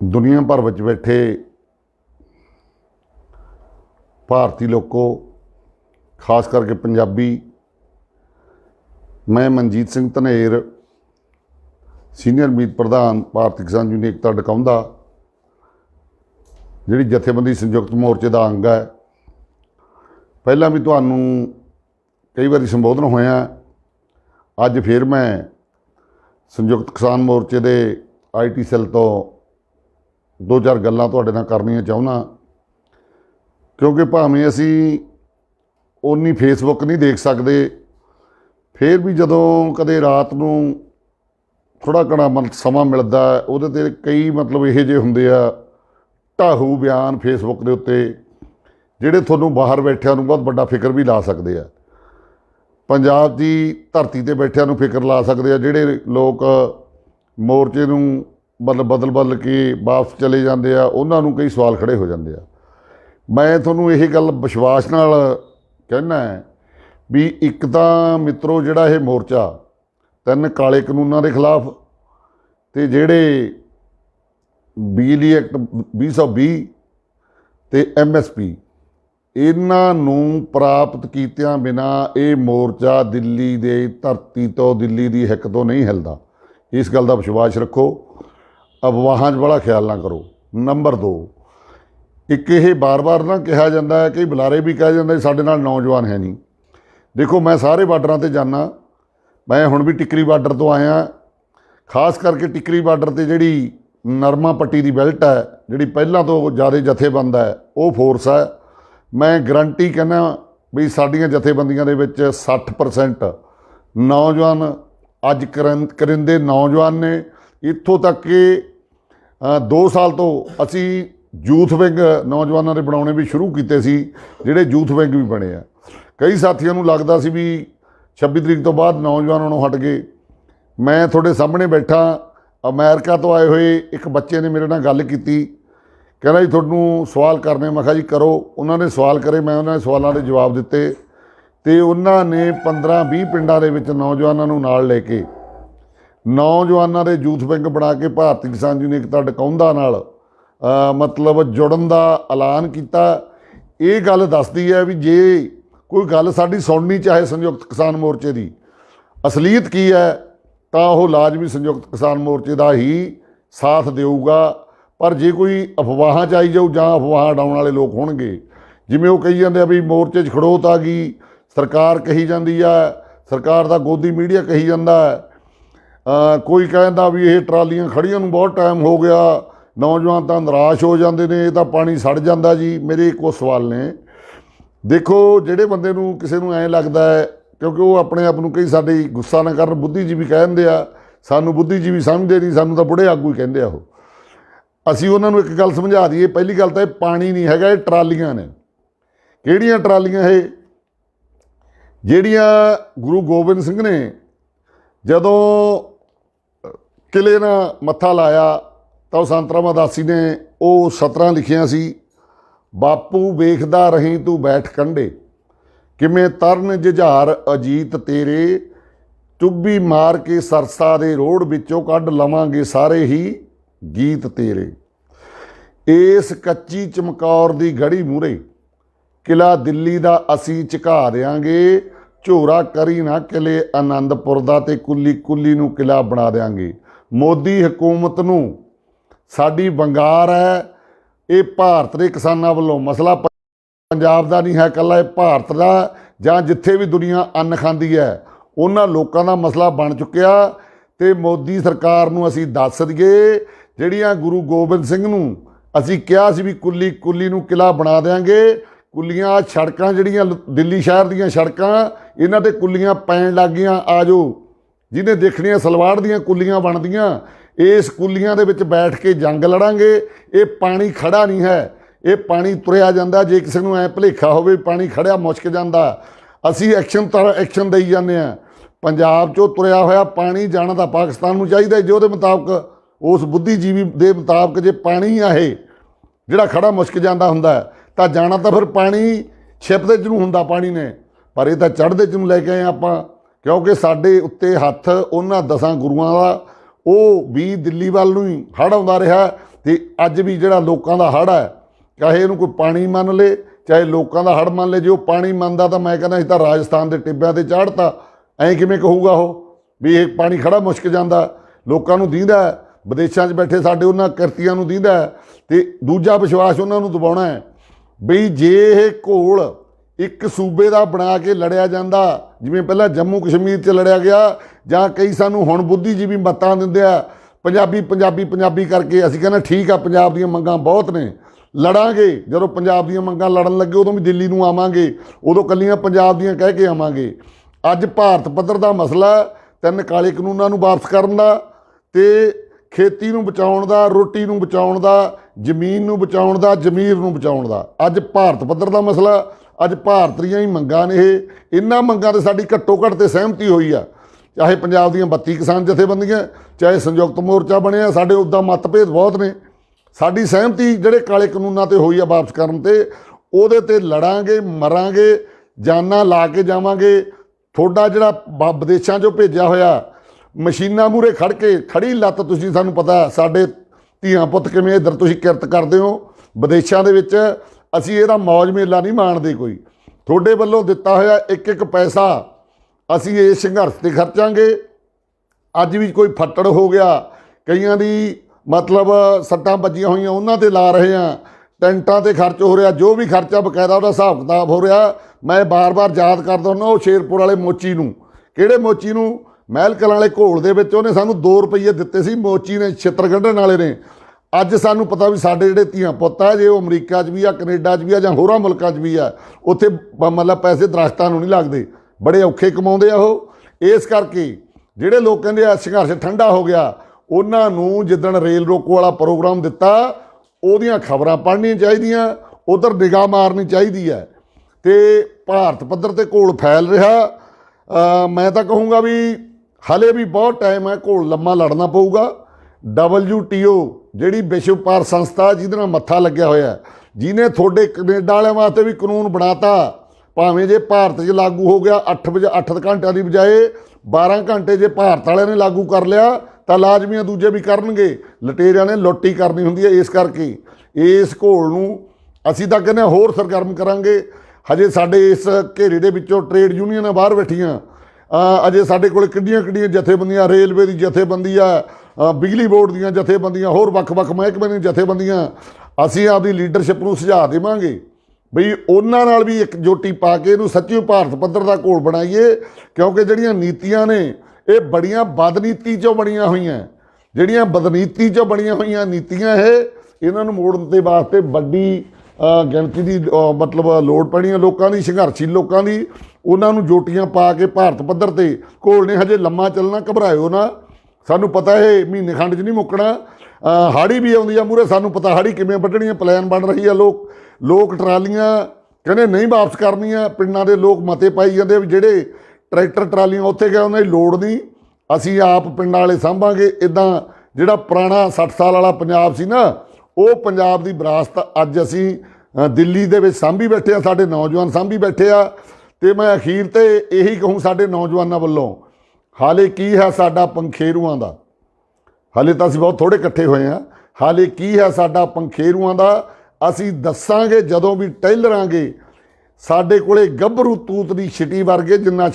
ਦੁਨੀਆ ਭਰ ਵਿੱਚ ਬੈਠੇ ਭਾਰਤੀ ਲੋਕੋ, ਖਾਸ ਕਰਕੇ ਪੰਜਾਬੀ, ਮੈਂ ਮਨਜੀਤ ਸਿੰਘ ਧਨੇਰ, ਸੀਨੀਅਰ ਮੀਤ ਪ੍ਰਧਾਨ ਭਾਰਤੀ ਕਿਸਾਨ ਯੂਨੀਅਨ ਏਕਤਾ ਡਕਾਉਂਦਾ ਜਿਹੜੀ ਜਥੇਬੰਦੀ ਸੰਯੁਕਤ ਮੋਰਚੇ ਦਾ ਅੰਗ ਹੈ। ਪਹਿਲਾਂ ਵੀ ਤੁਹਾਨੂੰ ਕਈ ਵਾਰੀ ਸੰਬੋਧਨ ਹੋਇਆ ਅੱਜ ਫਿਰ ਮੈਂ ਸੰਯੁਕਤ ਕਿਸਾਨ ਮੋਰਚੇ ਦੇ ਆਈਟੀ ਸੈੱਲ ਤੋਂ ਦੋ ਚਾਰ ਗੱਲਾਂ ਤੁਹਾਡੇ ਨਾਲ ਕਰਨੀਆਂ ਚਾਹੁੰਦਾ। ਕਿਉਂਕਿ ਭਾਵੇਂ ਅਸੀਂ ਉਨੀ ਫੇਸਬੁੱਕ ਨਹੀਂ ਦੇਖ ਸਕਦੇ, ਫਿਰ ਵੀ ਜਦੋਂ ਕਦੇ ਰਾਤ ਨੂੰ ਥੋੜਾ ਘਣਾ ਮਨ ਸਮਾਂ ਮਿਲਦਾ, ਉਹਦੇ ਤੇ ਕਈ ਮਤਲਬ ਇਹੋ ਜਿਹੇ ਹੁੰਦੇ ਆ, ਢਾਹੂ ਬਿਆਨ ਫੇਸਬੁੱਕ ਦੇ ਉੱਤੇ, ਜਿਹੜੇ ਤੁਹਾਨੂੰ ਬਾਹਰ ਬੈਠਿਆਂ ਨੂੰ ਬਹੁਤ ਵੱਡਾ ਫਿਕਰ ਵੀ ਲਾ ਸਕਦੇ ਆ। ਪੰਜਾਬ ਦੀ ਧਰਤੀ ਤੇ ਬੈਠਿਆਂ ਨੂੰ ਫਿਕਰ ਲਾ ਸਕਦੇ ਆ, ਜਿਹੜੇ ਲੋਕ ਮੋਰਚੇ ਨੂੰ ਮਤਲਬ ਬਦਲ ਬਦਲ ਕੇ ਵਾਪਸ ਚਲੇ ਜਾਂਦੇ ਆ, ਉਹਨਾਂ ਨੂੰ ਕਈ ਸਵਾਲ ਖੜੇ ਹੋ ਜਾਂਦੇ ਆ। ਮੈਂ ਤੁਹਾਨੂੰ ਇਹ ਗੱਲ ਵਿਸ਼ਵਾਸ ਨਾਲ ਕਹਿਣਾ ਹੈ ਵੀ ਇੱਕ ਤਾਂ ਮਿੱਤਰੋ ਜਿਹੜਾ ਇਹ ਮੋਰਚਾ ਤਿੰਨ ਕਾਲੇ ਕਾਨੂੰਨਾਂ ਦੇ ਖਿਲਾਫ ਤੇ ਜਿਹੜੇ ਬਿਜਲੀ ਐਕਟ 2020 ਤੇ ਐਮਐਸਪੀ ਇਹਨਾਂ ਨੂੰ ਪ੍ਰਾਪਤ ਕੀਤਿਆਂ ਬਿਨਾ ਇਹ ਮੋਰਚਾ ਦਿੱਲੀ ਦੇ ਧਰਤੀ ਤੋਂ ਦਿੱਲੀ ਦੀ ਹਿੱਕ ਤੋਂ ਨਹੀਂ ਹਿਲਦਾ। ਇਸ ਗੱਲ ਦਾ ਵਿਸ਼ਵਾਸ ਰੱਖੋ। ਅਫਵਾਹਾਂ 'ਚ ਬੜਾ ਖਿਆਲ ਨਾ ਕਰੋ। ਨੰਬਰ 2 ਇੱਕ ਇਹ ਬਾਰ-ਬਾਰ ਨਾ ਕਿਹਾ ਜਾਂਦਾ ਹੈ ਕਿ ਬੁਲਾਰੇ ਵੀ ਕਿਹਾ ਜਾਂਦਾ ਸਾਡੇ ਨਾਲ ਨੌਜਵਾਨ ਹੈ ਨਹੀਂ। ਦੇਖੋ, ਮੈਂ ਸਾਰੇ ਬਾਰਡਰਾਂ ਤੇ ਜਾਣਾ ਮੈਂ ਹੁਣ ਵੀ ਟਿਕਰੀ ਬਾਰਡਰ ਤੋਂ ਆਇਆ। ਖਾਸ ਕਰਕੇ ਟਿਕਰੀ ਬਾਰਡਰ ਤੇ ਜਿਹੜੀ ਨਰਮਾ ਪੱਟੀ ਦੀ ਬੈਲਟ ਹੈ, ਜਿਹੜੀ ਪਹਿਲਾਂ ਤੋਂ ਜ਼ਿਆਦਾ ਜਥੇਬੰਦ ਹੈ, ਉਹ ਫੋਰਸ ਹੈ। ਮੈਂ ਗਰੰਟੀ ਕਹਿੰਦਾ ਵੀ ਸਾਡੀਆਂ ਜਥੇਬੰਦੀਆਂ ਦੇ ਵਿੱਚ 60% ਨੌਜਵਾਨ ਅੱਜ ਕਰਨ, ਕਰਿੰਦੇ ਨੌਜਵਾਨ ਨੇ। ਇੱਥੋਂ ਤੱਕ ਕਿ 2 ਸਾਲ ਤੋਂ ਅਸੀਂ ਯੂਥ ਵਿੰਗ ਨੌਜਵਾਨਾਂ ਦੇ ਬਣਾਉਣੇ ਵੀ ਸ਼ੁਰੂ ਕੀਤੇ ਸੀ, ਜਿਹੜੇ ਯੂਥ ਵਿੰਗ ਵੀ ਬਣੇ ਆ। ਕਈ ਸਾਥੀਆਂ ਨੂੰ ਲੱਗਦਾ ਸੀ ਵੀ 26 ਤਰੀਕ ਤੋਂ ਬਾਅਦ ਨੌਜਵਾਨਾਂ ਨੂੰ ਹਟ ਗਏ। ਮੈਂ ਤੁਹਾਡੇ ਸਾਹਮਣੇ ਬੈਠਾ, ਅਮਰੀਕਾ ਤੋਂ ਆਏ ਹੋਏ ਇੱਕ ਬੱਚੇ ਨੇ ਮੇਰੇ ਨਾਲ ਗੱਲ ਕੀਤੀ। ਕਹਿੰਦਾ ਜੀ, ਤੁਹਾਨੂੰ ਸਵਾਲ ਕਰਨੇ ਮੈਂ ਕਿਹਾ ਜੀ, ਕਰੋ। ਉਹਨਾਂ ਨੇ ਸਵਾਲ ਕਰੇ, ਮੈਂ ਉਹਨਾਂ ਦੇ ਸਵਾਲਾਂ ਦੇ ਜਵਾਬ ਦਿੱਤੇ ਤੇ ਉਹਨਾਂ ਨੇ 15 20 ਪਿੰਡਾਂ ਦੇ ਵਿੱਚ ਨੌਜਵਾਨਾਂ ਨੂੰ ਨਾਲ ਲੈ ਕੇ ਨੌਜਵਾਨਾਂ ਦੇ ਯੂਥ ਬੈਂਕ ਬਣਾ ਕੇ ਭਾਰਤੀ ਕਿਸਾਨ ਯੂਨੀਅਨ ਏਕਤਾ ਡਕਾਉਂਦਾ ਨਾਲ ਮਤਲਬ ਜੁੜਨ ਦਾ ਐਲਾਨ ਕੀਤਾ। ਇਹ ਗੱਲ ਦੱਸਦੀ ਹੈ ਵੀ ਜੇ ਕੋਈ ਗੱਲ ਸਾਡੀ ਸੁਣਨੀ, ਚਾਹੇ ਸੰਯੁਕਤ ਕਿਸਾਨ ਮੋਰਚੇ ਦੀ, ਅਸਲੀਅਤ ਕੀ ਹੈ, ਤਾਂ ਉਹ ਲਾਜ਼ਮੀ ਸੰਯੁਕਤ ਕਿਸਾਨ ਮੋਰਚੇ ਦਾ ਹੀ ਸਾਥ ਦੇਊਗਾ। ਪਰ ਜੇ ਕੋਈ ਅਫਵਾਹਾਂ ਚ ਆਈ ਜਾਊ ਜਾਂ ਅਫਵਾਹਾਂ ਉਡਾਉਣ ਵਾਲੇ ਲੋਕ ਹੋਣਗੇ, ਜਿਵੇਂ ਉਹ ਕਹੀ ਜਾਂਦੇ ਆ ਵੀ ਮੋਰਚੇ 'ਚ ਖੜੋਤ ਆ ਗਈ, ਸਰਕਾਰ ਕਹੀ ਜਾਂਦੀ ਆ, ਸਰਕਾਰ ਦਾ ਗੋਦੀ ਮੀਡੀਆ ਕਹੀ ਜਾਂਦਾ ਕੋਈ ਕਹਿੰਦਾ ਵੀ ਇਹ ਟਰਾਲੀਆਂ ਖੜੀਆਂ ਨੂੰ ਬਹੁਤ ਟਾਈਮ ਹੋ ਗਿਆ, ਨੌਜਵਾਨ ਤਾਂ ਨਿਰਾਸ਼ ਹੋ ਜਾਂਦੇ ਨੇ, ਇਹ ਤਾਂ ਪਾਣੀ ਸੜ ਜਾਂਦਾ ਜੀ। ਮੇਰੇ ਇੱਕੋ ਸਵਾਲ ਨੇ। ਦੇਖੋ, ਜਿਹੜੇ ਬੰਦੇ ਨੂੰ ਕਿਸੇ ਨੂੰ ਐਂ ਲੱਗਦਾ ਹੈ, ਕਿਉਂਕਿ ਉਹ ਆਪਣੇ ਆਪ ਨੂੰ ਕਈ ਸਾਡੇ ਗੁੱਸਾ ਨਾ ਕਰਨ, ਬੁੱਧੀਜੀਵੀ ਕਹਿੰਦੇ ਆ, ਸਾਨੂੰ ਬੁੱਧੀਜੀਵੀ ਸਮਝਦੇ ਨਹੀਂ, ਸਾਨੂੰ ਤਾਂ ਬੁੜੇ ਆਗੂ ਹੀ ਕਹਿੰਦੇ ਆ ਉਹ। ਅਸੀਂ ਉਹਨਾਂ ਨੂੰ ਇੱਕ ਗੱਲ ਸਮਝਾ ਦਈਏ, ਪਹਿਲੀ ਗੱਲ ਤਾਂ ਇਹ ਪਾਣੀ ਨਹੀਂ ਹੈਗਾ, ਇਹ ਟਰਾਲੀਆਂ ਨੇ। ਕਿਹੜੀਆਂ ਟਰਾਲੀਆਂ ਇਹ? ਜਿਹੜੀਆਂ ਗੁਰੂ ਗੋਬਿੰਦ ਸਿੰਘ ਨੇ ਜਦੋਂ ਕਿਲੇ ਨਾਲ ਮੱਥਾ ਲਾਇਆ ਤਾਂ ਉਹ ਸੰਤ ਰਾਮਦਾਸੀ ਨੇ ਉਹ ਸਤਰਾਂ ਲਿਖੀਆਂ ਸੀ, ਬਾਪੂ ਵੇਖਦਾ ਰਹੀਂ ਤੂੰ ਬੈਠ ਕੰਡੇ ਕਿਵੇਂ ਤਰਨ ਜੁਝਾਰ ਅਜੀਤ ਤੇਰੇ, ਚੁੱਭੀ ਮਾਰ ਕੇ ਸਰਸਾ ਦੇ ਰੋੜ ਵਿੱਚੋਂ ਕੱਢ ਲਵਾਂਗੇ ਸਾਰੇ ਹੀ ਗੀਤ ਤੇਰੇ। ਇਸ ਕੱਚੀ ਚਮਕੌਰ ਦੀ ਗੜੀ ਮੂਰੇ ਕਿਲਾ ਦਿੱਲੀ ਦਾ ਅਸੀਂ ਝੁਕਾ ਦਿਆਂਗੇ, ਝੋਰਾ ਕਰੀ ਨਾ ਕਿਲੇ ਆਨੰਦਪੁਰ ਦਾ ਤੇ ਕੁੱਲੀ ਕੁੱਲੀ ਨੂੰ ਕਿਲਾ ਬਣਾ ਦਿਆਂਗੇ। ਮੋਦੀ ਹਕੂਮਤ ਨੂੰ। ਸਾਡੀ ਵੰਗਾਰ ਹੈ, ਇਹ ਭਾਰਤ ਦੇ ਕਿਸਾਨਾਂ ਵੱਲੋਂ। ਮਸਲਾ ਪੰਜਾਬ ਦਾ ਨਹੀਂ ਹੈ ਇਕੱਲਾ, ਇਹ ਭਾਰਤ ਦਾ। ਜਾਂ ਜਿੱਥੇ ਵੀ ਦੁਨੀਆ ਅੰਨ ਖਾਂਦੀ ਹੈ, ਉਹਨਾਂ ਲੋਕਾਂ ਦਾ ਮਸਲਾ ਬਣ ਚੁੱਕਿਆ। ਤੇ ਮੋਦੀ ਸਰਕਾਰ ਨੂੰ ਅਸੀਂ ਦੱਸ ਦਈਏ, ਜਿਹੜੀਆਂ ਗੁਰੂ ਗੋਬਿੰਦ ਸਿੰਘ ਨੂੰ ਅਸੀਂ ਕਿਹਾ ਸੀ ਵੀ ਕੁੱਲੀ ਕੁੱਲੀ ਨੂੰ ਕਿਲਾ ਬਣਾ ਦੇਾਂਗੇ ਕੁੱਲੀਆਂ ਸੜਕਾਂ ਜਿਹੜੀਆਂ ਲੁ- ਦਿੱਲੀ ਸ਼ਹਿਰ ਦੀਆਂ ਸੜਕਾਂ, ਇਹਨਾਂ ਤੇ ਕੁੱਲੀਆਂ ਪੈਣ ਲੱਗ ਲੱਗੀਆਂ ਆਜੋ ਜਿਹਨੇ ਦੇਖਣੀਆਂ ਸਲਵਾੜ ਦੀਆਂ ਕੁੱਲੀਆਂ ਬਣਦੀਆਂ, ਇਸ ਕੁੱਲੀਆਂ ਦੇ ਵਿੱਚ ਬੈਠ ਕੇ ਜੰਗ ਲੜਾਂਗੇ। ਇਹ ਪਾਣੀ ਖੜਾ ਨਹੀਂ ਹੈ। ਇਹ ਪਾਣੀ ਤੁਰਿਆ ਜਾਂਦਾ, ਜੇ ਕਿਸੇ ਨੂੰ ਐ ਭਲੇਖਾ ਹੋਵੇ ਪਾਣੀ ਖੜਿਆ ਮੁਸ਼ਕ ਜਾਂਦਾ। ਅਸੀਂ ਐਕਸ਼ਨ ਤਰ ਐਕਸ਼ਨ ਦੇਈ ਜਾਂਦੇ ਆ ਪੰਜਾਬ 'ਚੋਂ ਤੁਰਿਆ ਹੋਇਆ ਪਾਣੀ ਜਾਣਾ ਤਾਂ ਪਾਕਿਸਤਾਨ ਨੂੰ ਚਾਹੀਦਾ ਜੇ ਉਹਦੇ ਮੁਤਾਬਕ, ਉਸ ਬੁੱਧੀਜੀਵੀ ਦੇ ਮੁਤਾਬਕ ਜੇ ਪਾਣੀ ਆ ਇਹ, ਜਿਹੜਾ ਖੜਾ ਮੁਸ਼ਕ ਜਾਂਦਾ ਹੁੰਦਾ ਤਾਂ ਜਾਣਾ ਤਾਂ ਫਿਰ ਪਾਣੀ ਛਿਪਦੇ ਚ ਨੂੰ ਹੁੰਦਾ ਪਾਣੀ ਨੇ। ਪਰ ਇਹ ਤਾਂ ਚੜ੍ਹਦੇ ਚ ਨੂੰ ਲੈ ਕੇ ਆਏ ਆਪਾਂ। ਕਿਉਂਕਿ ਸਾਡੇ ਉੱਤੇ ਹੱਥ ਉਹਨਾਂ ਦਸਾਂ ਗੁਰੂਆਂ ਦਾ, ਉਹ ਵੀ ਦਿੱਲੀ ਵੱਲ ਨੂੰ ਹੀ ਹੜ ਆਉਂਦਾ ਰਿਹਾ ਤੇ ਅੱਜ ਵੀ ਜਿਹੜਾ ਲੋਕਾਂ ਦਾ ਹੜ ਹੈ, ਚਾਹੇ ਇਹਨੂੰ ਕੋਈ ਪਾਣੀ ਮੰਨ ਲੇ, ਚਾਹੇ ਲੋਕਾਂ ਦਾ ਹੜ ਮੰਨ ਲੇ, ਜੇ ਉਹ ਪਾਣੀ ਮੰਨਦਾ ਤਾਂ ਮੈਂ ਕਹਿੰਦਾ ਇਹ ਤਾਂ ਰਾਜਸਥਾਨ ਦੇ ਟਿੱਬਿਆਂ ਤੇ ਚਾੜਤਾ ਐਂ ਕਿਵੇਂ ਕਹੂਗਾ ਉਹ ਵੀ ਇਹ ਪਾਣੀ ਖੜਾ ਮੁਸ਼ਕ ਜਾਂਦਾ। ਲੋਕਾਂ ਨੂੰ ਦੀਂਦਾ ਵਿਦੇਸ਼ਾਂ 'ਚ ਬੈਠੇ ਸਾਡੇ ਉਹਨਾਂ ਕਿਰਤੀਆਂ ਨੂੰ ਦੀਂਦਾ ਹੈ ਤੇ ਦੂਜਾ ਵਿਸ਼ਵਾਸ ਉਹਨਾਂ ਨੂੰ ਦਬਾਉਣਾ ਹੈ ਵੀ ਜੇ ਇਹ ਘੋਲ ਇੱਕ ਸੂਬੇ ਦਾ ਬਣਾ ਕੇ ਲੜਿਆ ਜਾਂਦਾ, ਜਿਵੇਂ ਪਹਿਲਾਂ ਜੰਮੂ ਕਸ਼ਮੀਰ 'ਚ ਲੜਿਆ ਗਿਆ, ਜਾਂ ਕਈ ਸਾਨੂੰ ਹੁਣ ਬੁੱਧੀਜੀਵੀ ਮਤਾਂ ਦਿੰਦੇ ਆ, ਪੰਜਾਬੀ ਪੰਜਾਬੀ ਪੰਜਾਬੀ ਕਰਕੇ ਅਸੀਂ ਕਹਿੰਦੇ ਠੀਕ ਆ, ਪੰਜਾਬ ਦੀਆਂ ਮੰਗਾਂ ਬਹੁਤ ਨੇ, ਲੜਾਂਗੇ, ਜਦੋਂ ਪੰਜਾਬ ਦੀਆਂ ਮੰਗਾਂ ਲੜਨ ਲੱਗੇ ਉਦੋਂ ਵੀ ਦਿੱਲੀ ਨੂੰ ਆਵਾਂਗੇ, ਉਦੋਂ ਕੱਲੀਆਂ ਪੰਜਾਬ ਦੀਆਂ ਕਹਿ ਕੇ ਆਵਾਂਗੇ। ਅੱਜ ਭਾਰਤ ਪੱਧਰ ਦਾ ਮਸਲਾ, ਤਿੰਨ ਕਾਲੇ ਕਾਨੂੰਨਾਂ ਨੂੰ ਵਾਪਸ ਕਰਨ ਦਾ, ਤੇ ਖੇਤੀ ਨੂੰ ਬਚਾਉਣ ਦਾ, ਰੋਟੀ ਨੂੰ ਬਚਾਉਣ ਦਾ, ਜ਼ਮੀਨ ਨੂੰ ਬਚਾਉਣ ਦਾ, ਜ਼ਮੀਰ ਨੂੰ ਬਚਾਉਣ ਦਾ, ਅੱਜ ਭਾਰਤ ਪੱਧਰ ਦਾ ਮਸਲਾ ਅੱਜ ਭਾਰਤ ਦੀਆਂ ਹੀ ਮੰਗਾਂ ਨੇ ਇਹ। ਇਹਨਾਂ ਮੰਗਾਂ ਤੇ ਸਾਡੀ ਘੱਟੋ ਘੱਟ ਤੇ ਸਹਿਮਤੀ ਹੋਈ ਆ। ਚਾਹੇ ਪੰਜਾਬ ਦੀਆਂ 32 ਕਿਸਾਨ ਜਥੇਬੰਦੀਆਂ, ਚਾਹੇ ਸੰਯੁਕਤ ਮੋਰਚਾ ਬਣਿਆ, ਸਾਡੇ ਉੱਦਾਂ ਮਤਭੇਦ ਬਹੁਤ ਨੇ। ਸਾਡੀ ਸਹਿਮਤੀ ਜਿਹੜੇ ਕਾਲੇ ਕਾਨੂੰਨਾਂ ਤੇ ਹੋਈ ਆ ਵਾਪਸ ਕਰਨ ਤੇ, ਉਹਦੇ ਤੇ ਲੜਾਂਗੇ, ਮਰਾਂਗੇ, ਜਾਨਾਂ ਲਾ ਕੇ ਜਾਵਾਂਗੇ। ਤੁਹਾਡਾ ਜਿਹੜਾ ਬ- ਵਿਦੇਸ਼ਾਂ 'ਚੋਂ ਭੇਜਿਆ ਹੋਇਆ ਮਸ਼ੀਨਾਂ ਮੂਰੇ ਖੜ ਕੇ, ਖੜੀ ਲੱਤ ਤੁਸੀਂ, ਸਾਨੂੰ ਪਤਾ, ਸਾਡੇ ਧੀਆਂ ਪੁੱਤ ਕਿਵੇਂ ਇੱਧਰ ਤੁਸੀਂ ਕਿਰਤ ਕਰਦੇ ਹੋ। ਵਿਦੇਸ਼ਾਂ ਦੇ ਵਿੱਚ ਅਸੀਂ ਇਹਦਾ ਮੌਜ ਮੇਲਾ ਨਹੀਂ ਮਾਣਦੇ ਕੋਈ। ਤੁਹਾਡੇ ਵੱਲੋਂ ਦਿੱਤਾ ਹੋਇਆ ਇੱਕ ਇੱਕ ਪੈਸਾ ਅਸੀਂ ਇਸ ਸੰਘਰਸ਼ ਤੇ ਖਰਚਾਂਗੇ। ਅੱਜ ਵੀ ਕੋਈ ਫੱਟੜ ਹੋ ਗਿਆ। ਕਈਆਂ ਦੀ ਮਤਲਬ ਸੱਟਾਂ ਵੱਜੀਆਂ ਹੋਈਆਂ ਉਹਨਾਂ ਤੇ ਲਾ ਰਹੇ ਆ ਟੈਂਟਾਂ ਤੇ ਖਰਚ ਹੋ ਰਿਹਾ। ਜੋ ਵੀ ਖਰਚਾ ਬਕਾਇਦਾ ਉਹਦਾ ਹਿਸਾਬ ਕਿਤਾਬ ਹੋ ਰਿਹਾ। ਮੈਂ ਬਾਰ-ਬਾਰ ਯਾਦ ਕਰਦਾ ਹੁੰਦਾ ਉਹ ਸ਼ੇਰਪੁਰ ਵਾਲੇ ਮੋਚੀ ਨੂੰ। ਕਿਹੜੇ ਮੋਚੀ ਨੂੰ? ਮਹਿਲ ਕਲਾਂ ਵਾਲੇ ਘੋਲ ਦੇ ਵਿੱਚ ਉਹਨੇ ਸਾਨੂੰ 2 ਰੁਪਏ ਦਿੱਤੇ ਸੀ। ਮੋਚੀ ਨੇ ਛਿੱਤਰ ਕੱਢਣ ਵਾਲੇ ਨੇ। ਅੱਜ ਸਾਨੂੰ ਪਤਾ ਵੀ ਸਾਡੇ ਜਿਹੜੇ ਧੀਆਂ ਪੁੱਤ ਆ, ਜੇ ਉਹ ਅਮਰੀਕਾ 'ਚ ਵੀ ਆ, ਕੈਨੇਡਾ 'ਚ ਵੀ ਆ ਜਾਂ ਹੋਰਾਂ ਮੁਲਕਾਂ 'ਚ ਵੀ ਆ, ਉੱਥੇ ਬ- ਮਤਲਬ ਪੈਸੇ ਦਰਖਤਾਂ ਨੂੰ ਨਹੀਂ ਲੱਗਦੇ। ਬੜੇ ਔਖੇ ਕਮਾਉਂਦੇ ਆ ਉਹ। ਇਸ ਕਰਕੇ ਜਿਹੜੇ ਲੋਕ ਕਹਿੰਦੇ ਆ, ਸੰਘਰਸ਼ ਠੰਡਾ ਹੋ ਗਿਆ, ਉਹਨਾਂ ਨੂੰ ਜਿੱਦਣ ਰੇਲ ਰੋਕੋ ਵਾਲਾ ਪ੍ਰੋਗਰਾਮ ਦਿੱਤਾ, ਉਹਦੀਆਂ ਖਬਰਾਂ ਪੜ੍ਹਨੀਆਂ ਚਾਹੀਦੀਆਂ, ਉਧਰ ਨਿਗਾਹ ਮਾਰਨੀ ਚਾਹੀਦੀ ਹੈ ਤੇ ਭਾਰਤ ਪੱਧਰ ਤੇ ਘੋਲ ਫੈਲ ਰਿਹਾ। ਮੈਂ ਤਾਂ ਕਹੂੰਗਾ ਵੀ ਹਲੇ ਵੀ ਬਹੁਤ ਟਾਈਮ ਹੈ ਘੋਲ ਲੰਮਾ ਲੜਨਾ ਪਊਗਾ। WTO ਜਿਹੜੀ ਵਿਸ਼ਵ ਵਪਾਰ ਸੰਸਥਾ ਜਿਹਦੇ ਨਾਲ ਮੱਥਾ ਲੱਗਿਆ ਹੋਇਆ ਜਿਹਨੇ ਤੁਹਾਡੇ ਕੈਨੇਡਾ ਵਾਲਿਆਂ ਵਾਸਤੇ ਵੀ ਕਾਨੂੰਨ ਬਣਾਤਾ, ਭਾਵੇਂ ਜੇ ਭਾਰਤ 'ਚ ਲਾਗੂ ਹੋ ਗਿਆ 8 ਵਜੇ 8 ਘੰਟਿਆਂ ਦੀ ਬਜਾਏ 12 ਘੰਟੇ ਜੇ ਭਾਰਤ ਵਾਲਿਆਂ ਨੇ ਲਾਗੂ ਕਰ ਲਿਆ, ਤਾਂ ਲਾਜ਼ਮੀ ਦੂਜੇ ਵੀ ਕਰਨਗੇ। ਲਟੇਰਿਆਂ ਨੇ ਲੁੱਟੀ ਕਰਨੀ ਹੁੰਦੀ ਹੈ ਇਸ ਕਰਕੇ। ਇਸ ਘੋਲ ਨੂੰ ਅਸੀਂ ਤਾਂ ਕਹਿੰਦੇ ਹਾਂ ਹੋਰ ਸਰਗਰਮ ਕਰਾਂਗੇ। ਹਜੇ ਸਾਡੇ ਇਸ ਘੇਰੇ ਦੇ ਵਿੱਚੋਂ ਟ੍ਰੇਡ ਯੂਨੀਅਨਾਂ ਬਾਹਰ ਬੈਠੀਆਂ। ਅਜੇ ਸਾਡੇ ਕੋਲ ਕਿੱਡੀਆਂ ਕਿੱਡੀਆਂ ਜਥੇਬੰਦੀਆਂ, ਰੇਲਵੇ ਦੀ ਜਥੇਬੰਦੀ ਆ ਬਿਜਲੀ ਬੋਰਡ ਦੀਆਂ ਜਥੇਬੰਦੀਆਂ, ਹੋਰ ਵੱਖ-ਵੱਖ ਮਹਿਕਮੇ ਦੀਆਂ ਜਥੇਬੰਦੀਆਂ, ਅਸੀਂ ਆਪਦੀ ਲੀਡਰਸ਼ਿਪ ਨੂੰ ਸੁਝਾਅ ਦੇਵਾਂਗੇ। ਬਈ ਉਹਨਾਂ ਨਾਲ ਵੀ ਇੱਕ ਜੋਟੀ ਪਾ ਕੇ ਇਹਨੂੰ ਸੱਚੀ ਭਾਰਤ ਪੱਧਰ ਦਾ ਘੋਲ ਬਣਾਈਏ, ਕਿਉਂਕਿ ਜਿਹੜੀਆਂ ਨੀਤੀਆਂ ਨੇ, ਇਹ ਬੜੀਆਂ ਬਦਨੀਤੀ ਚੋਂ ਬਣੀਆਂ ਹੋਈਆਂ। ਜਿਹੜੀਆਂ ਬਦਨੀਤੀ ਚੋਂ ਬਣੀਆਂ ਹੋਈਆਂ ਨੀਤੀਆਂ ਇਹ, ਇਹਨਾਂ ਨੂੰ ਮੋੜਨ ਦੇ ਵਾਸਤੇ ਵੱਡੀ ਗਿਣਤੀ ਦੀ ਮਤਲਬ ਲੋੜ ਪੈਣੀ ਹੈ ਲੋਕਾਂ ਦੀ, ਸੰਘਰਸ਼ੀ ਲੋਕਾਂ ਦੀ। ਉਹਨਾਂ ਨੂੰ ਜੋਟੀਆਂ ਪਾ ਕੇ ਭਾਰਤ ਪੱਧਰ ਤੇ ਘੋਲ ਨੇ, ਹਜੇ ਲੰਮਾ ਚੱਲਣਾ, ਘਬਰਾਇਓ ਨਾ। ਸਾਨੂੰ ਪਤਾ ਇਹ ਮਹੀਨੇ ਖੰਡ 'ਚ ਨਹੀਂ ਮੁੱਕਣਾ। ਹਾੜੀ ਵੀ ਆਉਂਦੀ ਆ ਮੂਰੇ ਸਾਨੂੰ ਪਤਾ ਹਾੜੀ ਕਿਵੇਂ ਵੱਢਣੀ ਹੈ ਪਲਾਨ ਬਣ ਰਹੀ ਆ ਲੋਕ। ਲੋਕ ਟਰਾਲੀਆਂ ਕਹਿੰਦੇ ਨਹੀਂ ਵਾਪਸ ਕਰਨੀਆਂ, ਪਿੰਡਾਂ ਦੇ ਲੋਕ ਮਤੇ ਪਾਈ ਜਾਂਦੇ ਵੀ ਜਿਹੜੇ ਟਰੈਕਟਰ ਟਰਾਲੀਆਂ ਉੱਥੇ ਗਏ, ਉਹਨਾਂ ਦੀ ਲੋੜ ਨਹੀਂ। ਅਸੀਂ ਆਪ ਪਿੰਡਾਂ ਵਾਲੇ ਸਾਂਭਾਂਗੇ। ਇਦਾਂ ਜਿਹੜਾ ਪੁਰਾਣਾ 60 ਸਾਲ ਵਾਲਾ ਪੰਜਾਬ ਸੀ ਨਾ ਉਹ ਪੰਜਾਬ ਦੀ ਵਿਰਾਸਤ ਅੱਜ ਅਸੀਂ ਦਿੱਲੀ ਦੇ ਵਿੱਚ ਸਾਂਭੀ ਬੈਠੇ ਆ, ਸਾਡੇ ਨੌਜਵਾਨ ਸਾਂਭੀ ਬੈਠੇ ਆ। ਤੇ ਮੈਂ ਅਖੀਰ ਤੇ ਇਹੀ ਕਹੂੰ ਸਾਡੇ ਨੌਜਵਾਨਾਂ ਵੱਲੋਂ, ਹਾਲੇ ਕੀ ਹੈ ਸਾਡਾ ਪੰਖੇਰੂਆਂ ਦਾ? ਹਾਲੇ ਤਾਂ ਅਸੀਂ ਬਹੁਤ ਥੋੜੇ ਇਕੱਠੇ ਹੋਏ ਆ। ਹਾਲੇ ਕੀ ਹੈ ਸਾਡਾ ਪੰਖੇਰੂਆਂ ਦਾ? ਅਸੀਂ ਦੱਸਾਂਗੇ ਜਦੋਂ ਵੀ ਟਹਿਲਰਾਂਗੇ ਸਾਡੇ ਕੋਲੇ ਗੱਭਰੂ ਤੂਤ ਦੀ ਛਿਟੀ ਵਰਗੇ ਜਿੰਨਾ